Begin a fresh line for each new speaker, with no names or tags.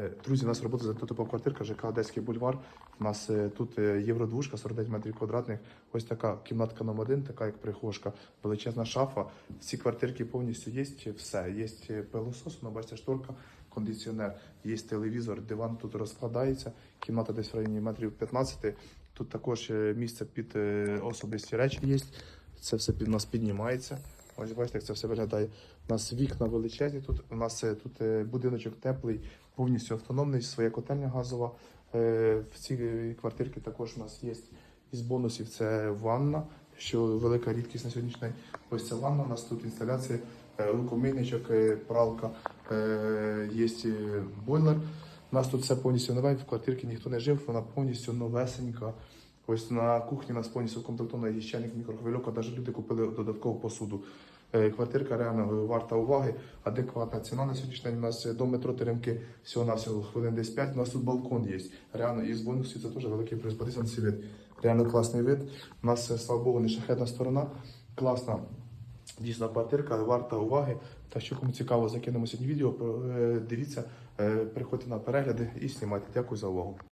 Е, Друзі, у нас робота за типова квартирка, ЖК Одеський бульвар. У нас е, тут е, євродвушка, 49 метрів квадратних. Ось така кімнатка номер один, така як прихожка, величезна шафа. Всі квартирки повністю є все. Є пилосос, ну, бачите, шторка, кондиціонер, є телевізор, диван тут розкладається. Кімната десь в районі метрів 15. Тут також місце під особисті речі є. Це все під нас піднімається. Ось бачите, як це все виглядає. У нас вікна величезні. Тут у нас е, тут е, будиночок теплий, повністю автономний, своя котельня газова. Е, В цій квартирці також у нас є із бонусів це ванна, що велика рідкість на сьогоднішній день. Ось це ванна. У нас тут інсталяція, рукомийничок, пралка, є бойлер. У нас тут все повністю нове, в квартирці ніхто не жив, вона повністю новесенька. Ось на кухні нас повністю укомплектована є мікрохвильовка, навіть люди купили додаткову посуду. Е, Квартирка реально варта уваги, адекватна ціна на сьогоднішній день. У нас до метро Теремки всього на всього хвилин десь 5. У нас тут балкон є. Реально, і з бонусів це теж великий цей вид. Реально класний вид. У нас, е, слава Богу, не шахетна сторона. Класна дійсно квартирка, варта уваги. Та що кому цікаво, закинемо сьогодні відео. Е, Дивіться, е, приходьте на перегляди і знімайте. Дякую за увагу.